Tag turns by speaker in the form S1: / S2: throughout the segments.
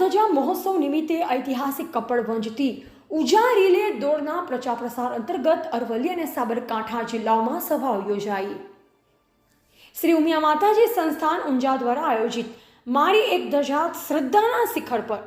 S1: ધજા મહોત્સવ નિમિત્તે ઐતિહાસિક કપડવંજથી ઉજા રિલે દોડના પ્રચાર પ્રસાર અંતર્ગત અરવલ્લી અને સાબરકાંઠા જિલ્લાઓમાં સભાઓ યોજાઈ. શ્રી ઉમિયા માતાજી સંસ્થાન ઊંઝા દ્વારા આયોજિત મારી એક ધજા શ્રદ્ધાના શિખર પર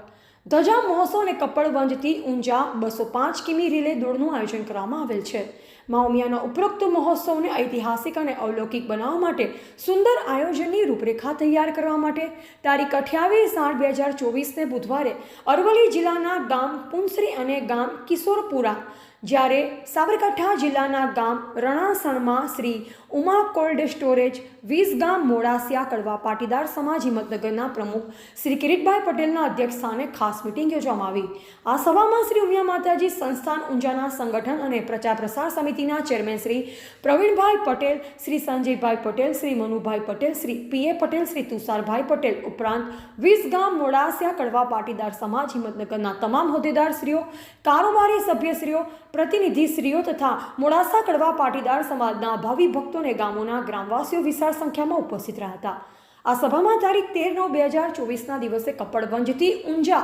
S1: ધજા મહોત્સવ અને કપડવંજથી ઊંઝા બસો પાંચ કિમી રીલે દોડનું આયોજન કરવામાં આવેલ છે. મા ઉમિયાના ઉપરોક્ત મહોત્સવને ઐતિહાસિક અને અવલૌકિક બનાવવા માટે સુંદર આયોજનની રૂપરેખા તૈયાર કરવા માટે તારીખ અઠ્યાવીસ આઠ બે હજાર ચોવીસને બુધવારે અરવલ્લી જિલ્લાના ગામ પુંસરી અને ગામ કિશોરપુરા, જ્યારે સાબરકાંઠા જિલ્લાના ગામ રણાસણમાં શ્રી ઉમા કોલ્ડ સ્ટોરેજ વીસ ગામ મોડાસિયા કડવા પાટીદાર સમાજ હિંમતનગરના પ્રમુખ શ્રી કિરીટભાઈ પટેલના અધ્યક્ષ સ્થાને ખાસ મિટિંગ યોજવામાં આવી. આ સભામાં શ્રી ઉમિયા માતાજી સંસ્થાન ઊંઝાના સંગઠન અને પ્રચાર પ્રસાર સમિતિના chairman Shri Pravinbhai Patel, Shri Sanjaybhai Patel, Shri Manubhai Patel, Shri P A Patel, Shri Tusharbhai Patel ઉપરાંત વીસ ગામ મોડાસિયા કડવા પાટીદાર સમાજ, હિંમતનગરના તમામ હોદ્દેદારશ્રીઓ, કારોબારી સભ્યશ્રીઓ, પ્રતિનિધિશ્રીઓ તથા મોડાસા કડવા પાટીદાર સમાજના ભાવિ ભક્તો અને ગામોના ગ્રામવાસીઓ વિશાળ સંખ્યામાં ઉપસ્થિત રહ્યા હતા. આ સભામાં તારીખ તેર નવ બે હજાર ચોવીસના દિવસે કપડવંજથી ઊંઝા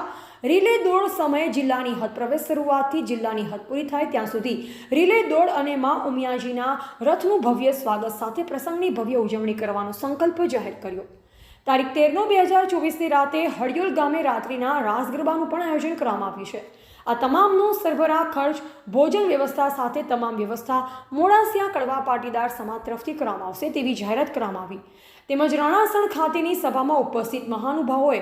S1: રિલે દોડ સમયે જિલ્લાની હદ પ્રવેશ શરૂઆતથી જિલ્લાની હદ પૂરી થાય ત્યાં સુધી રિલે દોડ અને મા ઉમિયાજીના રથનું ભવ્ય સ્વાગત સાથે પ્રસંગની ભવ્ય ઉજવણી કરવાનો સંકલ્પ જાહેર કર્યો. તારીખ તેરનો બે હજાર ચોવીસની રાતે હળિયોલ ગામે રાત્રિના રાસ ગરબાનું પણ આયોજન કરવામાં આવ્યું છે. આ તમામનો સરભરા ખર્ચ ભોજન વ્યવસ્થા સાથે તમામ વ્યવસ્થા મોડાસિયા કડવા પાટીદાર સમાજ તરફથી કરવામાં આવશે તેવી જાહેરાત કરવામાં આવી. તેમજ રણાસણ ખાતેની સભામાં ઉપસ્થિત મહાનુભાવોએ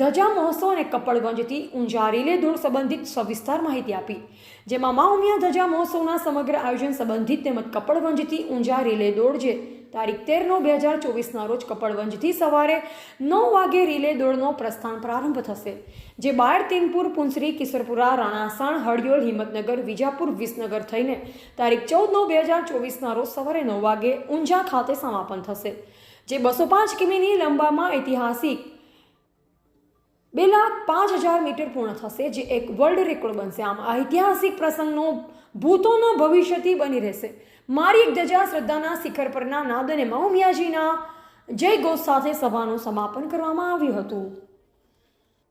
S1: ધજા મહોત્સવ અને કપડગંજથી ઊંઝા રીલે દોડ સંબંધિત સવિસ્તાર માહિતી આપી. જેમાં મા ઉમિયા ધજા મહોત્સવના સમગ્ર આયોજન સંબંધિત તેમજ કપડગંજથી ઊંઝા રીલે દોડ જે તારીખ તેર નવ બે હજાર ચોવીસના રોજ કપડવંજથી સવારે નવ વાગે રિલે દોડનો પ્રસ્થાન પ્રારંભ થશે, જે બાળ તીનપુર, પુંસરી, કિશોરપુરા, રાણાસણ હળિયોળ હિંમતનગર, વિજાપુર, વિસનગર થઈને તારીખ ચૌદ નવ બે હજાર ચોવીસના રોજ સવારે નવ વાગે ઊંઝા ખાતે સમાપન થશે, જે બસો પાંચ કિમીની લંબામાં ઐતિહાસિક બે લાખ પાંચ હજાર મીટર પૂર્ણ થશે, જે એક વર્લ્ડ રેકોર્ડ બનશે. આમ ઐતિહાસિક પ્રસંગનો ભૂતોનો ભવિષ્યથી બની રહેશે. મારી એક ધજા શ્રદ્ધાના શિખર પરના નાદ અને મૌમિયાજીના જય ગોષ સાથે સભાનું સમાપન કરવામાં આવ્યું હતું.